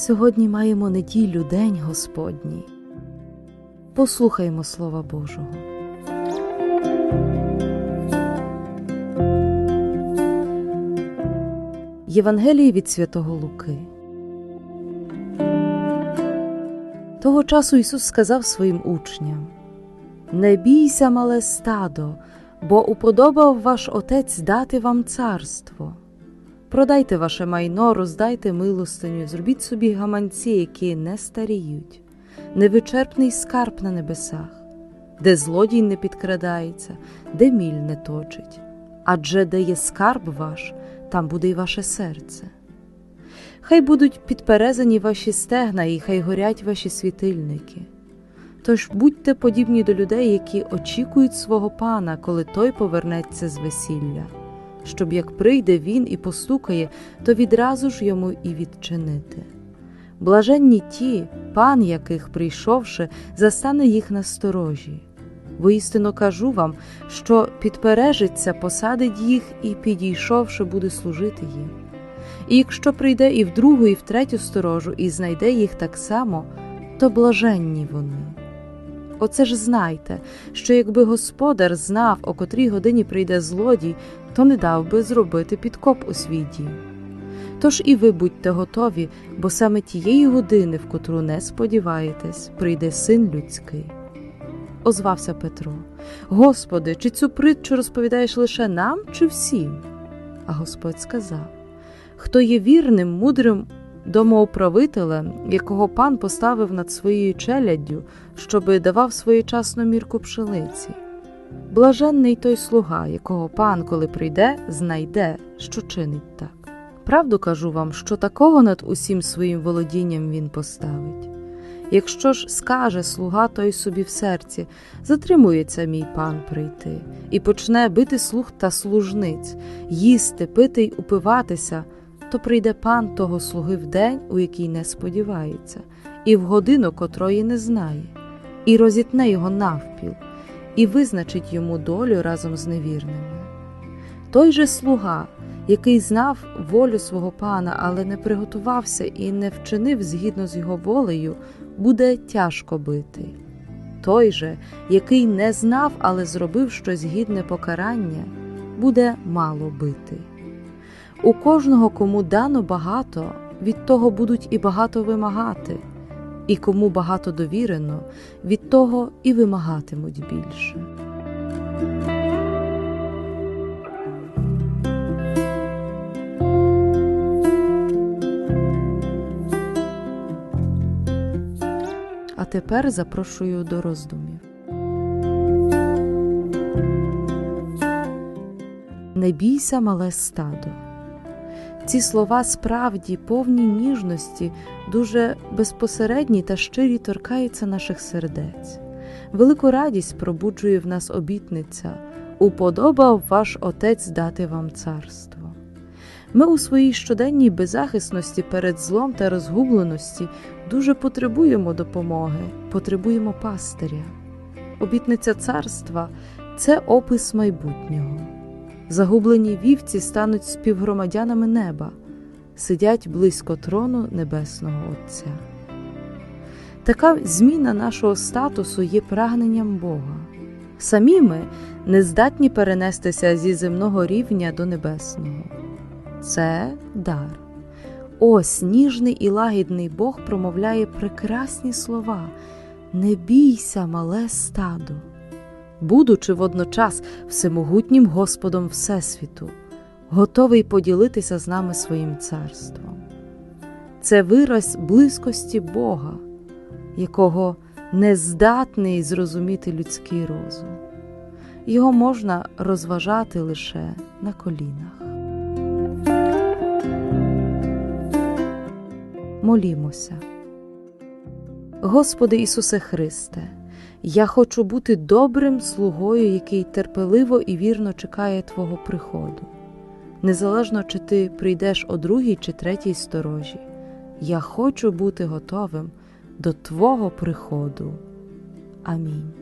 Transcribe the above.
Сьогодні маємо неділю День Господній. Послухаймо Слова Божого. Євангелії від Святого Луки. Того часу Ісус сказав своїм учням: Не бійся, мале стадо, бо уподобав ваш Отець дати вам царство. Продайте ваше майно, роздайте милостиню, зробіть собі гаманці, які не старіють, невичерпний скарб на небесах, де злодій не підкрадається, де міль не точить. Адже де є скарб ваш, там буде й ваше серце. Хай будуть підперезані ваші стегна, і хай горять ваші світильники. Тож будьте подібні до людей, які очікують свого пана, коли той повернеться з весілля, щоб як прийде він і постукає, то відразу ж йому і відчинити. Блаженні ті, пан яких, прийшовши, застане їх на сторожі. Воістину кажу вам, що підпережиться, посадить їх і, підійшовши, буде служити їм. І якщо прийде і в другу, і в третю сторожу, і знайде їх так само, то блаженні вони. Оце ж знайте, що якби господар знав, о котрій годині прийде злодій, то не дав би зробити підкоп у свій дім. Тож і ви будьте готові, бо саме тієї години, в котру не сподіваєтесь, прийде син людський. Озвався Петро: Господи, чи цю притчу розповідаєш лише нам, чи всім? А Господь сказав: Хто є вірним, мудрим домоуправителем, якого пан поставив над своєю челяддю, щоби давав своєчасну мірку пшениці. Блаженний той слуга, якого пан, коли прийде, знайде, що чинить так. Правду кажу вам, що такого над усім своїм володінням він поставить. Якщо ж скаже слуга той собі в серці, затримується мій пан прийти, і почне бити слуг та служниць, їсти, пити й упиватися, то прийде пан того слуги в день, у який не сподівається, і в годину котрої не знає, і розітне його навпіл, і визначить йому долю разом з невірними. Той же слуга, який знав волю свого пана, але не приготувався і не вчинив згідно з його волею, буде тяжко битий. Той же, який не знав, але зробив щось гідне покарання, буде мало битий. У кожного, кому дано багато, від того будуть і багато вимагати, і кому багато довірено, від того і вимагатимуть більше. А тепер запрошую до роздумів. Не бійся, мале стадо. Ці слова справді повні ніжності, дуже безпосередні та щирі торкаються наших сердець. Велику радість пробуджує в нас обітниця уподобав ваш Отець дати вам царство. Ми у своїй щоденній беззахисності перед злом та розгубленості дуже потребуємо допомоги, потребуємо пастиря. Обітниця царства це опис майбутнього. Загублені вівці стануть співгромадянами неба, сидять близько трону Небесного Отця. Така зміна нашого статусу є прагненням Бога. Самі ми не здатні перенестися зі земного рівня до небесного. Це дар. Ось ніжний і лагідний Бог промовляє прекрасні слова: Не бійся, мале стадо будучи водночас всемогутнім Господом Всесвіту, готовий поділитися з нами своїм царством. Це вираз близькості Бога, якого не здатний зрозуміти людський розум. Його можна розважати лише на колінах. Молімося. Господи Ісусе Христе. Я хочу бути добрим слугою, який терпеливо і вірно чекає Твого приходу. Незалежно, чи ти прийдеш о другій чи третій сторожі, я хочу бути готовим до Твого приходу. Амінь.